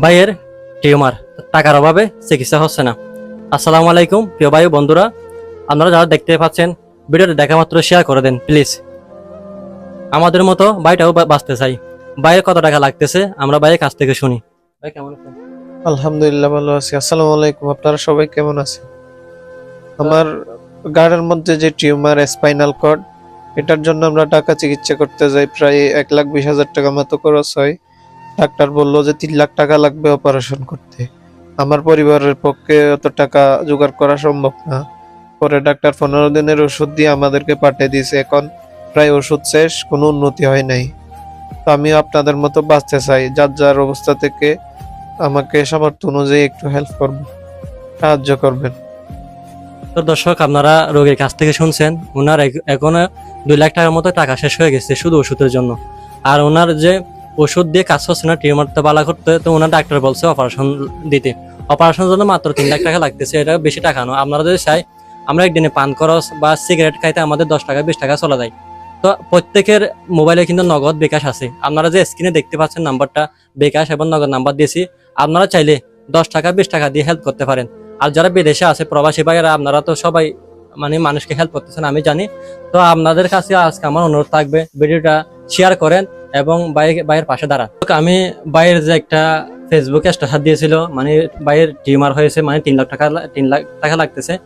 ভাইয়ের টিউমার, টাকার অভাবে চিকিৎসা হচ্ছে না। আসসালামু আলাইকুম, প্রিয় ভাই বন্ধুরা। আপনারা যারা দেখতে পাচ্ছেন, ভিডিওটা দেখা মাত্র শেয়ার করে দেন প্লিজ আমাদের মতো ভাইটাও বাঁচতে চাই। ভাইয়ের কত টাকা লাগতেছে, আমরা ভাইয়ের কাছ থেকে শুনি। ভাই, কেমন আছেন? আলহামদুলিল্লাহ, ভালো আছি। আসসালামু আলাইকুম, আপনারা সবাই কেমন আছেন? আমার গাড়ের মধ্যে যে টিউমার স্পাইনাল কর্ড এটার জন্য আমরা টাকা চিকিৎসা করতে যাই। প্রায় এক লাখ বিশ হাজার টাকা মতো খরচ হয়। ডাক্তার বলল যে তিন লাখ টাকা লাগবে অপারেশন করতে। আমার পরিবারের পক্ষে অত টাকা জোগাড় করা সম্ভব না। পরে ডাক্তার পনেরো দিনের ওষুধ দিয়ে আমাদেরকে পাঠিয়ে দিয়েছে। এখন প্রায় ওষুধ শেষ, কোনো উন্নতি হয় নাই। তো আমিও আপনাদের মতো বাঁচতে চাই। যার যার অবস্থা থেকে আমাকে সামর্থ্য অনুযায়ী একটু হেল্প করবেন, সাহায্য করবেন। তো দর্শক, আপনারা রোগীর কাছ থেকে শুনছেন ওনার এখনও দুই লাখ টাকার মতো টাকা শেষ হয়ে গেছে শুধু ওষুধের জন্য। আর ওনার যে ওষুধ দিয়ে কাজ হচ্ছে না টিউমারটা বালা করতে, তো ওনার ডাক্তার বলছে অপারেশন দিতে। অপারেশনের জন্য মাত্র তিন লাখ টাকা লাগতেছে, এটা বেশি টাকা নয় আপনারা যদি চাই, আমরা একদিনে পান, খরচ বা সিগারেট খাইতে আমাদের দশ টাকা, বিশ টাকা চলে যায়। তো প্রত্যেকের মোবাইলে কিন্তু নগদ বিকাশ আছে। আপনারা যে স্ক্রিনে দেখতে পাচ্ছেন নাম্বারটা, বিকাশ এবং নগদ নাম্বার দিয়েছি, আপনারা চাইলে দশ টাকা, বিশ টাকা দিয়ে হেল্প করতে পারেন। আর যারা বিদেশে আছে, প্রবাসী ভাইয়েরা, আপনারা তো সবাই মানে মানুষকে হেল্প করতেছেন, আমি জানি। তো আপনাদের কাছে আজকে আমার অনুরোধ থাকবে, ভিডিওটা শেয়ার করেন। এবং ভাই- ভাইয়ের পাশে দাঁড়ান তো আমি ভাইয়ের যে একটা ফেসবুকে স্ট্যাটাস দিয়েছিল মানে ভাইয়ের টিউমার হয়েছে মানে তিন লাখ টাকা তিন লাখ টাকা লাগতেছে।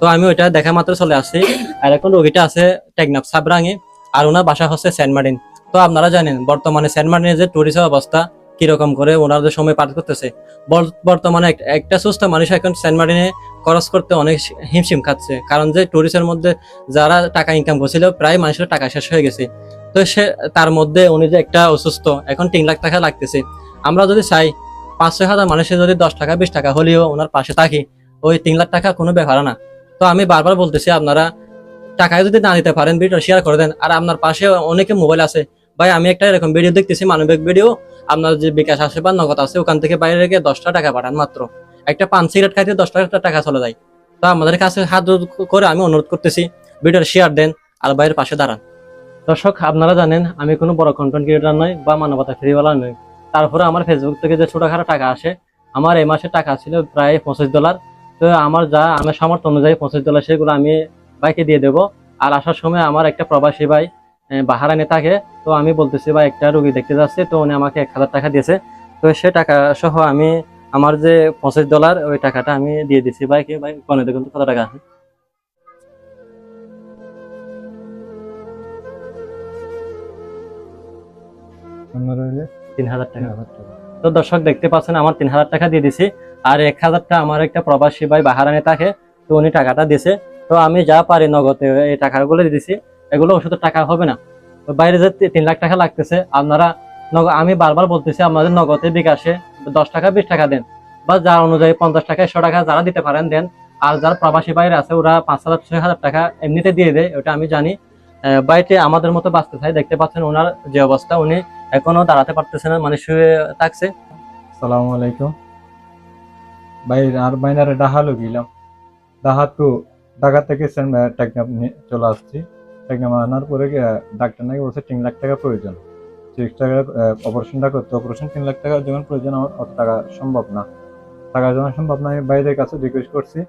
তো আমি ওইটা দেখা মাত্র চলে আসছি। আর এখন রোগীটা আছে টেকনাফ সাবরাঙে আর ওনার বাসা হচ্ছে সেন্ট মার্টিন। তো আপনারা জানেন, বর্তমানে সেন্ট মার্টিনের যে টুরিস্টের অবস্থা কীরকম করে ওনাদের সময় পার করতেছে। বর- বর্তমানে একটা সুস্থ মানুষ এখন সেন্ট মার্টিনে খরচ করতে অনেক হিমশিম খাচ্ছে। কারণ যে টুরিস্টের মধ্যে যারা টাকা ইনকাম করছিল, প্রায় মানুষের টাকা শেষ হয়ে গেছে। তো সে, তার মধ্যে উনি যে একটা অসুস্থ, এখন তিন লাখ টাকা লাগতেছে। আমরা যদি চাই পাঁচ, ছয় হাজার মানুষের যদি দশ টাকা, বিশ টাকা হলেও ওনার পাশে থাকি, ওই তিন লাখ টাকা কোনো ব্যাপার না। তো আমি বারবার বলতেছি আপনারা টাকা যদি না দিতে পারেন ভিডিও শেয়ার করে দেন। আর আপনার পাশে অনেকে মোবাইল আছে। ভাই, আমি একটা এরকম ভিডিও দেখতেছি, মানবিক ভিডিও আপনার যে বিকাশ আছে বা নগদ আছে, ওখান থেকে বাইরে রেখে দশটা টাকা পাঠান মাত্র। একটা পান সিগারেট খাইতে দশ টাকা টাকা চলে যায়। তো আমাদের কাছে হাত করে আমি অনুরোধ করতেছি ভিডিওর শেয়ার দেন, আর বাইরের পাশে দাঁড়ান। দর্শক, আপনারা জানেন, আমি কোনো বড় কন্টেন্ট ক্রিয়েটার নয় বা মানবতা ফ্রিওয়ালা নই। তারপরে আমার ফেসবুক থেকে যে ছোটখাটো টাকা আসে, আমার এই মাসে টাকা ছিল প্রায় পঁচিশ ডলার তো আমার যা, আমার সামর্থ্য অনুযায়ী পঁচিশ ডলার সেগুলো আমি বাইকে দিয়ে দেবো। আর আসার সময় আমার একটা প্রবাসী ভাই বাহারানে থাকে। তো আমি বলতেছি, ভাই, একটা রুগী দেখতে যাচ্ছে। তো উনি আমাকে এক হাজার টাকা দিয়েছে। তো সে টাকা সহ আমি, আমার যে পঁচিশ ডলার ওই টাকাটা আমি দিয়ে দিচ্ছি ভাইকে ভাই কোনে দেখুন কত টাকা আছে? তিন হাজার টাকা। তো দর্শক দেখতে পাচ্ছেন আমার তিন হাজার টাকা দিয়ে দিছি। আর এক হাজারটা আমার একটা প্রবাসী ভাই বাহারানে থাকে তো উনি টাকাটা দিছে। তো আমি যা পারি নগদে এই টাকাগুলো দিয়ে দিছি। এগুলো ওষুধের টাকা হবে না। বাইরে যে তিন লাখ টাকা লাগতেছে আপনারা আমি বারবার বলতেছি আপনাদের নগদে বিকাশে দশ টাকা বিশ টাকা দেন। বা যার অনুযায়ী পঞ্চাশ টাকা একশো টাকা যারা দিতে পারেন দেন। আর যারা প্রবাসী বাইরে আছে ওরা পাঁচ হাজার ছয় হাজার টাকা এমনিতে দিয়ে দেয় ওটা আমি জানি। বাড়িতে আমাদের মতো বাঁচতে চাই। দেখতে পাচ্ছেন ওনার যে অবস্থা, উনি এখনও দাঁড়াতে পারতেছে না মানে শুয়ে থাকছে। সালামু আলাইকুম। ভাই, আর বাইনারে ডাহালো গেলাম। ডাহা তো ঢাকা থেকে টেকনাপ চলে আসছি। টেকনাপ আনার পরে ডাক্তার নাকি বলছে তিন লাখ টাকা প্রয়োজন। তিরিশ টাকা অপারেশনটা করতে অপারেশন তিন লাখ টাকা যখন প্রয়োজন আমার অত টাকা সম্ভব না। টাকা যখন সম্ভব না, আমি ভাইদের কাছে রিকোয়েস্ট করছি।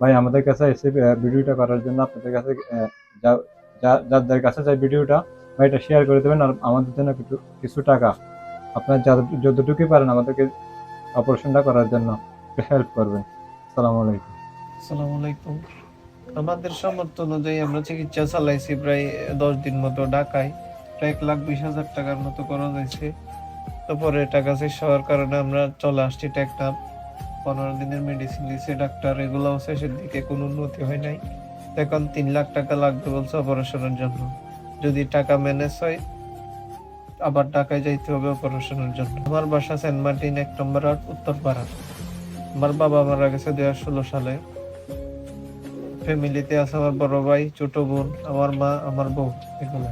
ভাই, আমাদের কাছে এসে ভিডিওটা করার জন্য আপনাদের কাছে যা- যাদের কাছে যায় ভিডিওটা ভাইটা শেয়ার করে দেবেন, আর আমাদের জন্য কিছু কিছু টাকা। আপনার যত- যতটুকুই পারেন আমাদেরকে অপারেশনটা করার জন্য হেল্প করবেন। আসসালামু আলাইকুম। আসসালামু আলাইকুম। আমাদের সামর্থ্য অনুযায়ী আমরা চিকিৎসা চালাইছি প্রায় দশ দিন মতো ঢাকায়। প্রায় এক লাখ বিশ হাজার টাকার মতো করা হয়েছে। তারপরে টাকা শেষ হওয়ার কারণে আমরা চলে আসছি টেকনাপ পনেরো দিনের মেডিসিন দিয়েছে ডাক্তার এগুলো শেষের দিকে কোনো উন্নতি হয় নাই। এখন তিন লাখ টাকা লাগবে বলছে অপারেশনের জন্য। যদি টাকা ম্যানেজ হয়, আবার ঢাকায় যাইতে হবে অপারেশনের জন্য। আমার বাসা সেন্ট মার্টিন এক নম্বর আট উত্তরপাড়া আমার বাবা মারা গেছে দুই ষোলো সালে। ফ্যামিলিতে আছে আমার বড় ভাই, ছোট বোন, আমার মা, আমার বউ এগুলো